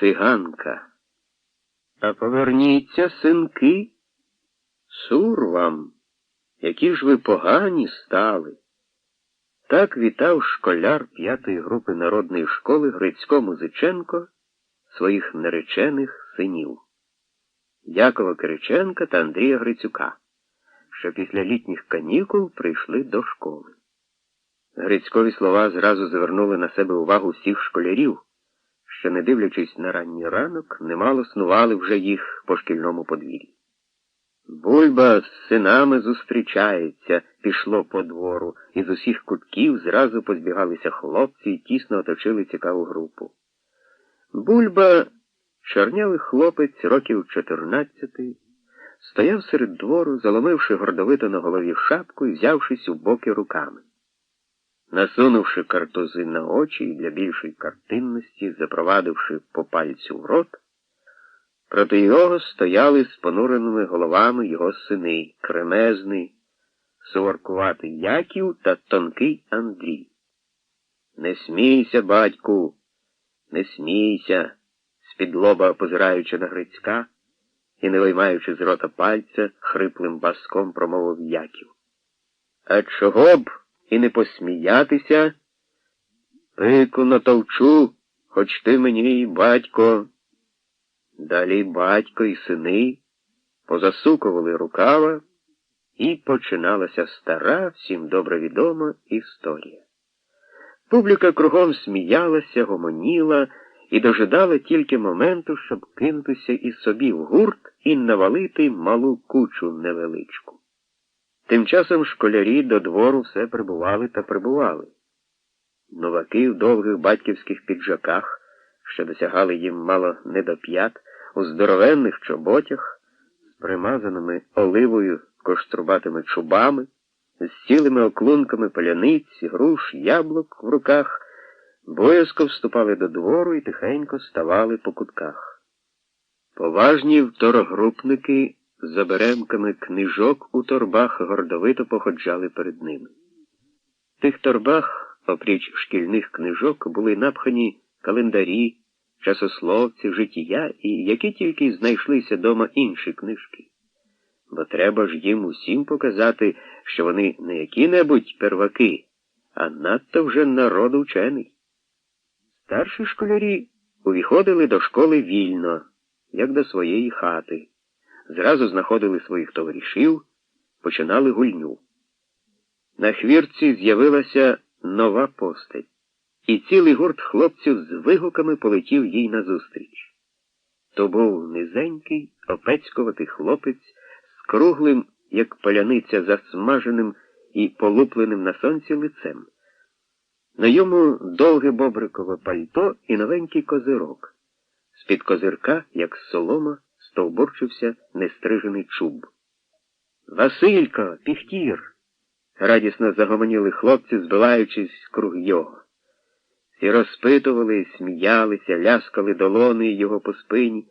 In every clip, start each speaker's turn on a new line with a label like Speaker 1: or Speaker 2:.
Speaker 1: циганка. А поверніться, синки, сур вам, які ж ви погані стали. Так вітав школяр п'ятої групи народної школи Грицько Музиченко своїх наречених синів Якова Кириченка та Андрія Грицюка, що після літніх канікул прийшли до школи. Грицькові слова зразу звернули на себе увагу всіх школярів, що, не дивлячись на ранній ранок, немало снували вже їх по шкільному подвір'ї. Бульба з синами зустрічається, пішло по двору, і з усіх кутків зразу позбігалися хлопці і тісно оточили цікаву групу. Бульба, чорнявий хлопець років чотирнадцяти, стояв серед двору, заломивши гордовито на голові шапку і взявшись у боки руками. Насунувши картузи на очі і для більшої картинності, запровадивши по пальцю в рот, проти його стояли з понуреними головами його сини, кремезний, суворкуватий Яків та тонкий Андрій. Не смійся, батьку, не смійся, з-під лоба позираючи на Грицька і не виймаючи з рота пальця, хриплим баском промовив Яків. А чого б і не посміятися? Пику натовчу, хоч ти мені, батько. Далі батько і сини позасукували рукава, і починалася стара, всім добре відома історія. Публіка кругом сміялася, гомоніла і дожидала тільки моменту, щоб кинутися і собі в гурт і навалити малу кучу невеличку. Тим часом школярі до двору все прибували та прибували. Новаки в довгих батьківських піджаках, що досягали їм мало не до п'ят, у здоровенних чоботях, з примазаними оливою коштрубатими чубами, з цілими оклунками поляниць, груш, яблук в руках, боязко вступали до двору і тихенько ставали по кутках. Поважні второгрупники за беремками книжок у торбах гордовито походжали перед ними. В тих торбах, опріч шкільних книжок, були напхані календарі, часословці, життя і які тільки знайшлися дома інші книжки. Бо треба ж їм усім показати, що вони не які-небудь перваки, а надто вже народ учений. Старші школярі увіходили до школи вільно, як до своєї хати зразу знаходили своїх товаришів, починали гульню. На хвірці з'явилася нова постать, і цілий гурт хлопців з вигуками полетів їй назустріч. То був низенький, опецькуватий хлопець з круглим, як поляниця, засмаженим і полупленим на сонці лицем. На йому довге бобрикове пальто і новенький козирок. З-під козирка, як солома, стовбурчився нестрижений чуб. Василько, піхтір. радісно загомоніли хлопці, збиваючись круг його. Всі розпитували, сміялися, ляскали долони його по спині,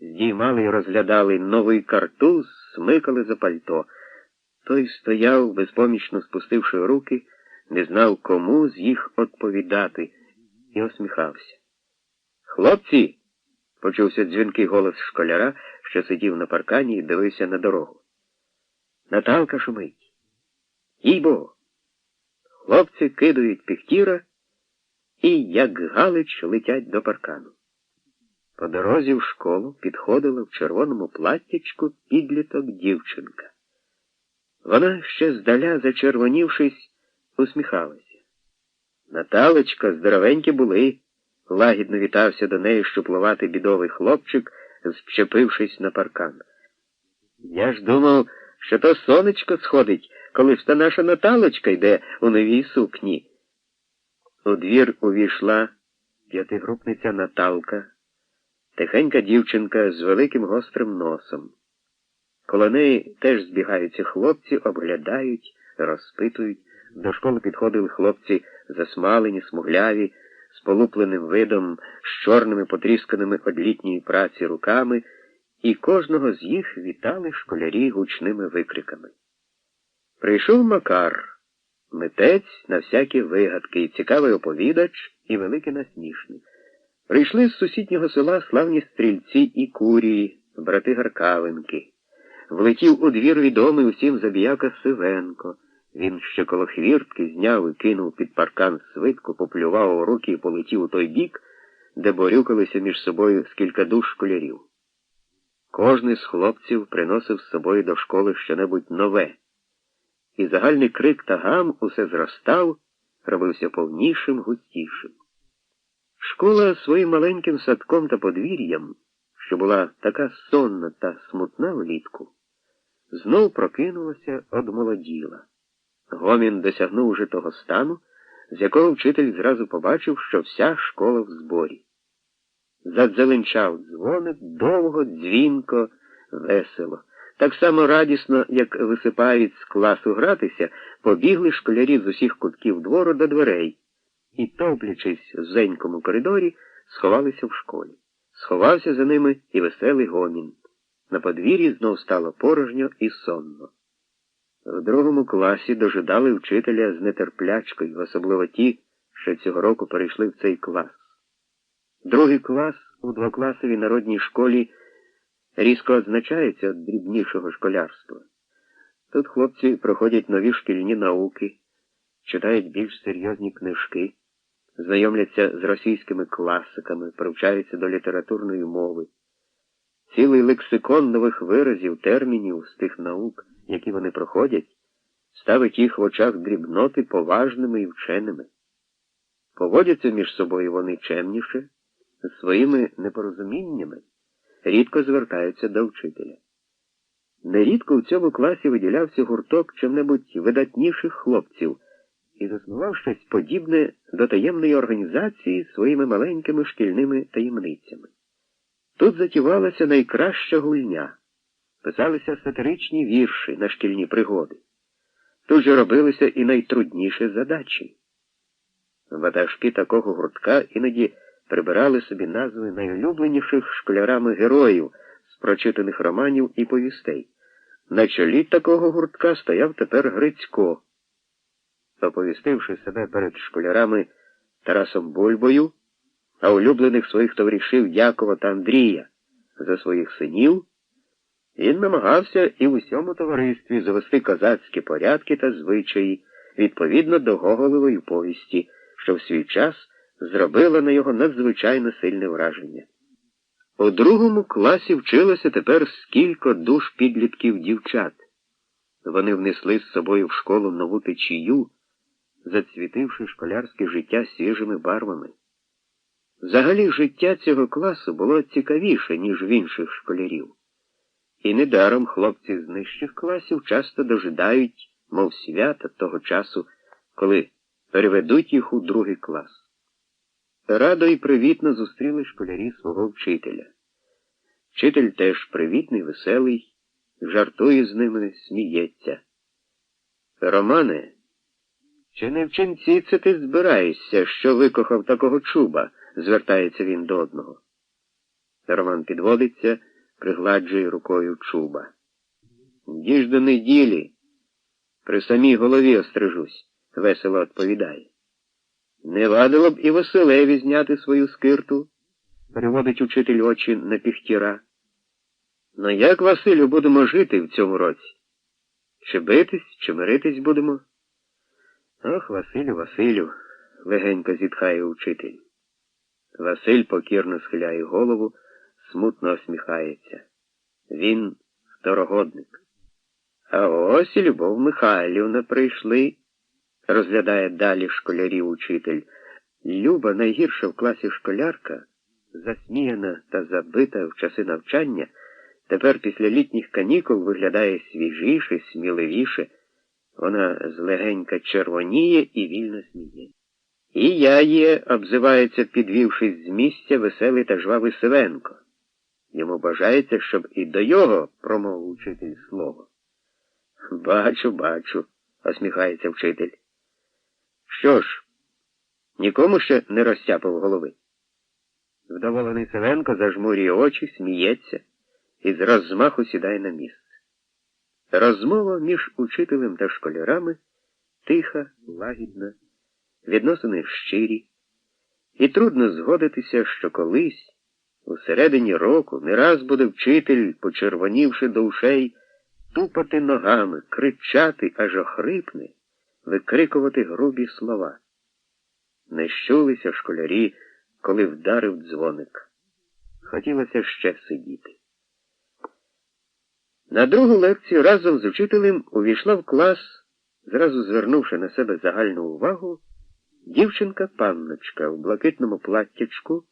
Speaker 1: здіймали і розглядали новий картуз, смикали за пальто. Той стояв, безпомічно спустивши руки, не знав, кому з їх відповідати, і осміхався. Хлопці! Почувся дзвінкий голос школяра, що сидів на паркані і дивився на дорогу. Наталка шумить. Їй бо. Хлопці кидають піхтіра і, як галич, летять до паркану. По дорозі в школу підходила в червоному платтячку підліток дівчинка. Вона ще здаля, зачервонівшись, усміхалася. Наталочка, здоровенькі були лагідно вітався до неї щуплуватий бідовий хлопчик, зчепившись на паркан. Я ж думав, що то сонечко сходить, коли ж та наша Наталочка йде у новій сукні. У двір увійшла п'ятигрупниця Наталка, тихенька дівчинка з великим гострим носом. Коло неї теж збігаються хлопці, обглядають, розпитують. До школи підходили хлопці засмалені, смугляві з полупленим видом, з чорними потрісканими од літньої праці руками, і кожного з їх вітали школярі гучними викриками. Прийшов Макар, митець на всякі вигадки, і цікавий оповідач і великий насмішник. Прийшли з сусіднього села славні стрільці і курії, брати Гаркавенки. Влетів у двір відомий усім забіяка Сивенко. Він ще коло хвіртки зняв і кинув під паркан свитку, поплював у руки і полетів у той бік, де борюкалися між собою скілька душ школярів. Кожний з хлопців приносив з собою до школи щонебудь нове, і загальний крик та гам усе зростав, робився повнішим, густішим. Школа своїм маленьким садком та подвір'ям, що була така сонна та смутна влітку, знов прокинулася одмолоділа. Гомін досягнув уже того стану, з якого вчитель зразу побачив, що вся школа в зборі. Задзеленчав дзвоник довго, дзвінко, весело. Так само радісно, як висипають з класу гратися, побігли школярі з усіх кутків двору до дверей і, топлячись в зенькому коридорі, сховалися в школі. Сховався за ними і веселий гомін. На подвір'ї знов стало порожньо і сонно. В другому класі дожидали вчителя з нетерплячкою, особливо ті, що цього року перейшли в цей клас. Другий клас у двокласовій народній школі різко означається від дрібнішого школярства. Тут хлопці проходять нові шкільні науки, читають більш серйозні книжки, знайомляться з російськими класиками, привчаються до літературної мови. Цілий лексикон нових виразів, термінів з тих наук, які вони проходять, ставить їх в очах дрібноти поважними і вченими. Поводяться між собою вони чемніше, з своїми непорозуміннями, рідко звертаються до вчителя. Нерідко в цьому класі виділявся гурток чим-небудь видатніших хлопців і заснував щось подібне до таємної організації своїми маленькими шкільними таємницями. Тут затівалася найкраща гульня, писалися сатиричні вірші на шкільні пригоди. Тут же робилися і найтрудніші задачі. Ватажки такого гуртка іноді прибирали собі назви найулюбленіших школярами героїв з прочитаних романів і повістей. На чолі такого гуртка стояв тепер Грицько. Оповістивши себе перед школярами Тарасом Бульбою, а улюблених своїх товаришів Якова та Андрія за своїх синів, він намагався і в усьому товаристві завести козацькі порядки та звичаї відповідно до Гоголевої повісті, що в свій час зробила на його надзвичайно сильне враження. У другому класі вчилося тепер скільки душ підлітків дівчат. Вони внесли з собою в школу нову течію, зацвітивши школярське життя свіжими барвами. Взагалі життя цього класу було цікавіше, ніж в інших школярів. І недаром хлопці з нижчих класів часто дожидають, мов свята того часу, коли переведуть їх у другий клас. Радо і привітно зустріли школярі свого вчителя. Вчитель теж привітний, веселий, жартує з ними, сміється. Романе, чи не в це ти збираєшся, що викохав такого чуба? звертається він до одного. Роман підводиться, пригладжує рукою чуба. Діж до неділі, при самій голові острижусь, весело відповідає. Не вадило б і Василеві зняти свою скирту, переводить учитель очі на піхтіра. Ну як, Василю, будемо жити в цьому році? Чи битись, чи миритись будемо? Ох, Василю, Василю, легенько зітхає учитель. Василь покірно схиляє голову, смутно осміхається. Він второгодник. А ось і Любов Михайлівна прийшли, розглядає далі школярів учитель. Люба найгірша в класі школярка, засміяна та забита в часи навчання, тепер після літніх канікул виглядає свіжіше, сміливіше. Вона злегенька червоніє і вільно сміє. І я є, обзивається, підвівшись з місця, веселий та жвавий Сивенко. Йому бажається, щоб і до його промовив учитель слово. Бачу, бачу, осміхається вчитель. Що ж, нікому ще не розсяпав голови. Вдоволений Сивенко зажмурює очі, сміється і з розмаху сідає на місце. Розмова між учителем та школярами тиха, лагідна, відносини щирі. І трудно згодитися, що колись, у середині року, не раз буде вчитель, почервонівши до ушей, тупати ногами, кричати, аж охрипне, викрикувати грубі слова. Не щулися школярі, коли вдарив дзвоник. Хотілося ще сидіти. На другу лекцію разом з учителем увійшла в клас, зразу звернувши на себе загальну увагу, дівчинка-панночка в блакитному платтячку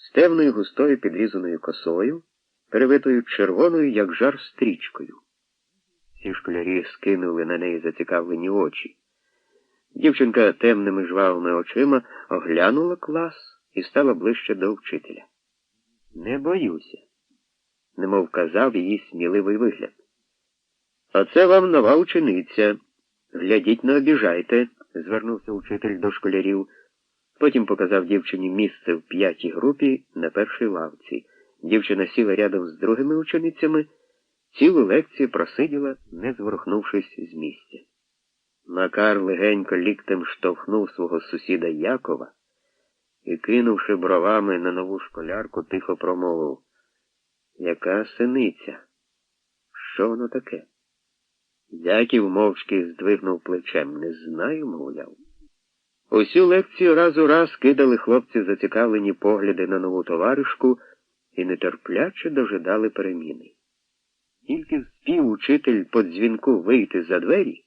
Speaker 1: з темною густою підрізаною косою, перевитою червоною, як жар стрічкою. Всі школярі скинули на неї зацікавлені очі. Дівчинка темними жвавими очима оглянула клас і стала ближче до вчителя. Не боюся, немов казав її сміливий вигляд. Оце вам нова учениця. Глядіть, не обіжайте, звернувся учитель до школярів. Потім показав дівчині місце в п'ятій групі на першій лавці. Дівчина сіла рядом з другими ученицями, цілу лекцію просиділа, не зворухнувшись з місця. Макар легенько ліктем штовхнув свого сусіда Якова і, кинувши бровами на нову школярку, тихо промовив Яка синиця? Що воно таке? Яків мовчки здвигнув плечем. Не знаю, мовляв. Усю лекцію раз у раз кидали хлопці зацікавлені погляди на нову товаришку і нетерпляче дожидали переміни. Тільки спів учитель по дзвінку вийти за двері,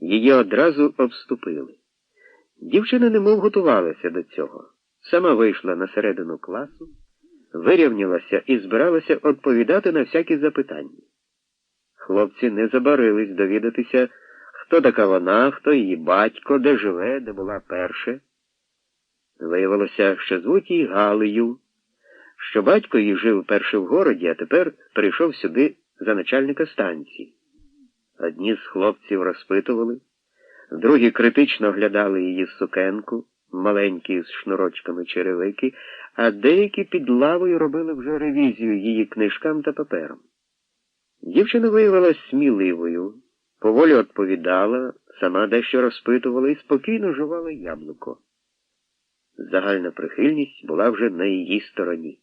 Speaker 1: її одразу обступили. Дівчина немов готувалася до цього. Сама вийшла на середину класу, вирівнялася і збиралася відповідати на всякі запитання. Хлопці не забарились довідатися, хто така вона, хто її батько, де живе, де була перше. Виявилося, що звуть її Галею, що батько її жив перше в городі, а тепер прийшов сюди за начальника станції. Одні з хлопців розпитували, другі критично оглядали її сукенку, маленькі з шнурочками черевики, а деякі під лавою робили вже ревізію її книжкам та паперам. Дівчина виявилася сміливою, поволі відповідала, сама дещо розпитувала і спокійно жувала яблуко. Загальна прихильність була вже на її стороні.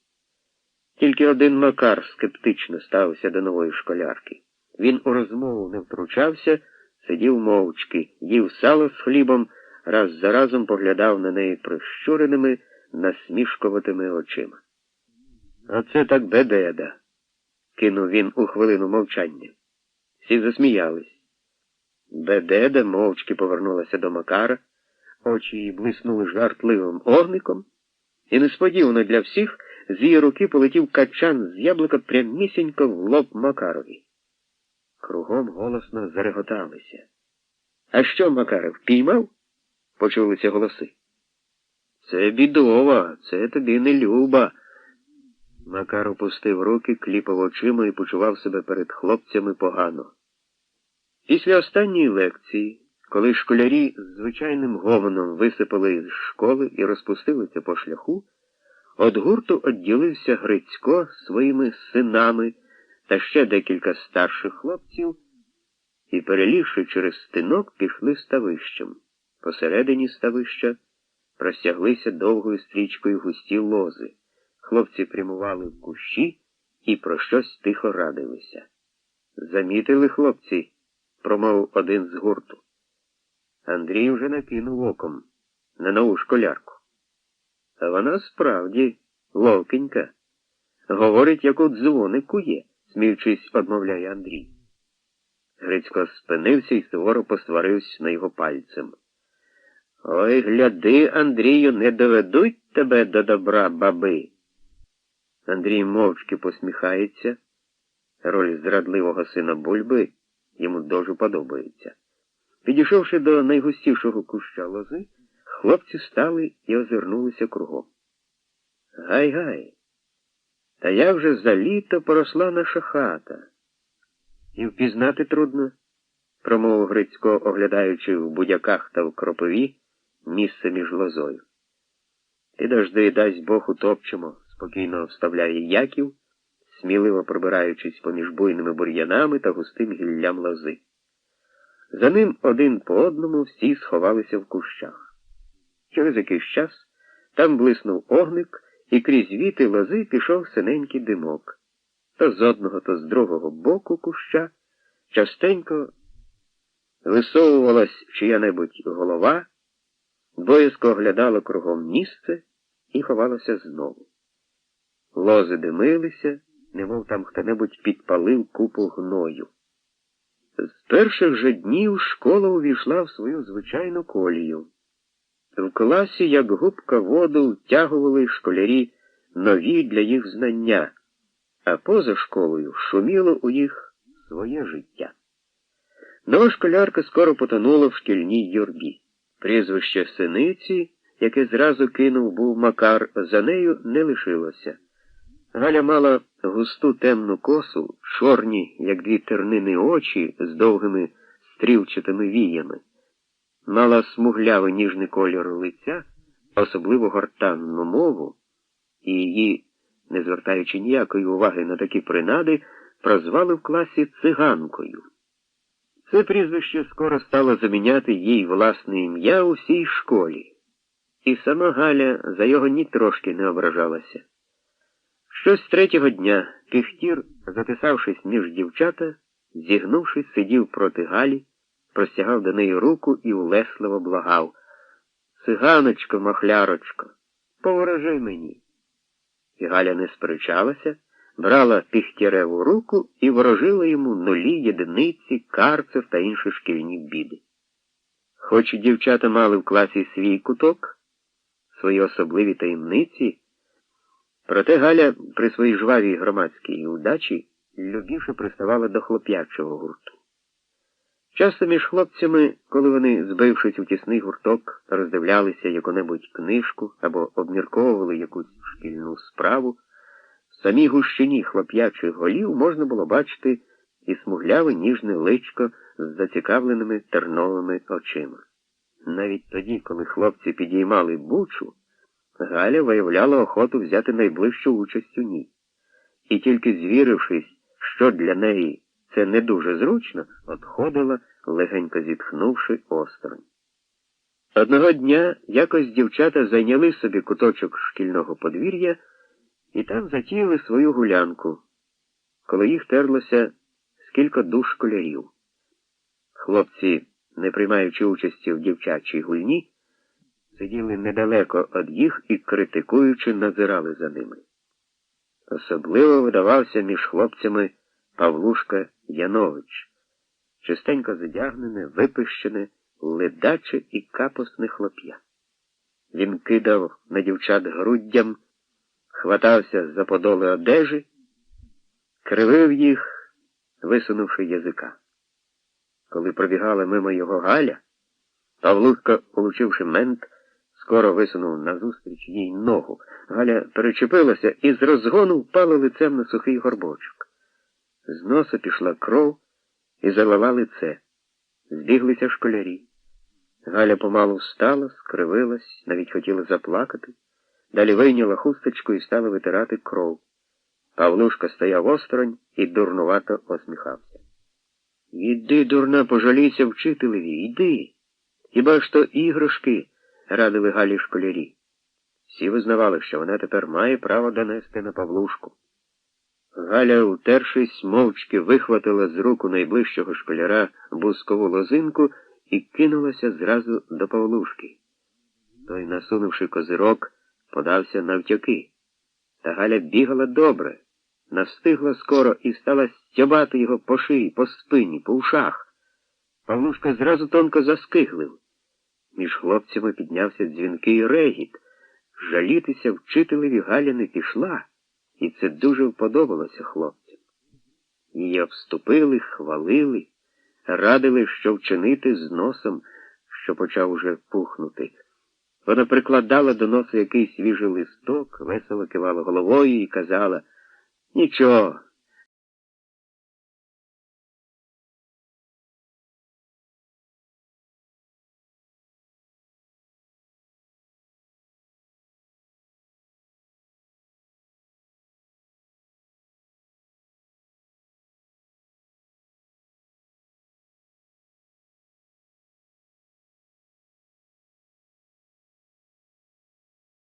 Speaker 1: Тільки один Макар скептично ставився до нової школярки. Він у розмову не втручався, сидів мовчки, їв сало з хлібом, раз за разом поглядав на неї прищуреними, насмішкуватими очима. Оце так бедеда, кинув він у хвилину мовчання. Всі засміялись. Бедеда мовчки повернулася до Макара, очі її блиснули жартливим огником, і несподівано для всіх з її руки полетів качан з яблука прямісінько в лоб Макарові. Кругом голосно зареготалися. А що, Макаров, піймав? почулися голоси. Це бідова, це тобі не люба. Макар опустив руки, кліпав очима і почував себе перед хлопцями погано. Після останньої лекції, коли школярі з звичайним гомоном висипали з школи і розпустилися по шляху, От гурту відділився Грицько своїми синами та ще декілька старших хлопців і, перелізши через стинок, пішли ставищем. Посередині ставища простяглися довгою стрічкою густі лози. Хлопці прямували в кущі і про щось тихо радилися. Замітили хлопці, промовив один з гурту. Андрій вже накинув оком на нову школярку. А вона справді ловкенька. Говорить, як у дзвонику є, сміючись, одмовляє Андрій. Грицько спинився і суворо посварився на його пальцем. Ой, гляди, Андрію, не доведуть тебе до добра баби. Андрій мовчки посміхається. Роль зрадливого сина бульби йому дуже подобається. Підійшовши до найгустішого куща лози, Хлопці стали і озирнулися кругом. Гай-гай. Та я вже за літо поросла наша хата. І впізнати трудно, промовив Грицько, оглядаючи в будяках та в кропові місце між лозою. Підожди, дасть Бог утопчемо, спокійно вставляє Яків, сміливо пробираючись поміж буйними бур'янами та густим гіллям лози. За ним один по одному всі сховалися в кущах. Через якийсь час там блиснув огник, і крізь віти лози пішов синенький димок. То з одного, то з другого боку куща частенько висовувалась чия-небудь голова, боязко оглядало кругом місце і ховалося знову. Лози димилися, немов там хто-небудь підпалив купу гною. З перших же днів школа увійшла в свою звичайну колію. В класі, як губка воду, втягували школярі нові для їх знання, а поза школою шуміло у їх своє життя. Нова школярка скоро потонула в шкільній юрбі. Прізвище синиці, яке зразу кинув був Макар, за нею не лишилося. Галя мала густу темну косу, чорні, як дві тернини очі з довгими стрілчатими віями, мала смуглявий ніжний кольор лиця, особливо гортанну мову, і її, не звертаючи ніякої уваги на такі принади, прозвали в класі циганкою. Це прізвище скоро стало заміняти їй власне ім'я у всій школі, і сама Галя за його ні трошки не ображалася. Щось третього дня Піхтір, затисавшись між дівчата, зігнувшись, сидів проти Галі, простягав до неї руку і улесливо благав. Циганочко, махлярочко, поворожи мені. І Галя не сперечалася, брала Піхтіреву руку і ворожила йому нулі, єдиниці, карцев та інші шкільні біди. Хоч дівчата мали в класі свій куток, свої особливі таємниці. Проте Галя при своїй жвавій громадській удачі любіше приставала до хлоп'ячого гурту. Часто між хлопцями, коли вони, збившись у тісний гурток, роздивлялися яку-небудь книжку або обмірковували якусь шкільну справу, в самій гущині хлоп'ячих голів можна було бачити і смугляве ніжне личко з зацікавленими терновими очима. Навіть тоді, коли хлопці підіймали бучу, Галя виявляла охоту взяти найближчу участь у ній. І тільки звірившись, що для неї це не дуже зручно, отходила, легенько зітхнувши осторонь. Одного дня якось дівчата зайняли собі куточок шкільного подвір'я і там затіяли свою гулянку, коли їх терлося скільки душ школярів. Хлопці, не приймаючи участі в дівчачій гульні, сиділи недалеко від їх і, критикуючи, назирали за ними. Особливо видавався між хлопцями Павлушка Янович, чистенько задягнене, випищене, ледаче і капосне хлоп'я. Він кидав на дівчат груддям, хватався за подоли одежі, кривив їх, висунувши язика. Коли пробігала мимо його Галя, Павлушка, получивши мент, скоро висунув назустріч їй ногу. Галя перечепилася і з розгону впала лицем на сухий горбочок. З носа пішла кров і залила лице. Збіглися школярі. Галя помалу встала, скривилась, навіть хотіла заплакати, далі вийняла хусточку і стала витирати кров. Павлушка стояв осторонь і дурнувато осміхався. Іди, дурна, пожалійся вчителеві, йди. Хіба ж то іграшки? Радили Галі школярі. Всі визнавали, що вона тепер має право донести на Павлушку. Галя, утершись, мовчки вихватила з руку найближчого школяра бускову лозинку і кинулася зразу до Павлушки. Той, насунувши козирок, подався навтяки. Та Галя бігала добре, настигла скоро і стала стябати його по шиї, по спині, по ушах. Павлушка зразу тонко заскиглив. Між хлопцями піднявся дзвінкий регіт. Жалітися вчителеві Галя не пішла, і це дуже вподобалося хлопцям. Її обступили, хвалили, радили, що вчинити з носом, що почав уже пухнути. Вона прикладала до носа якийсь свіжий листок, весело кивала головою і казала Нічого,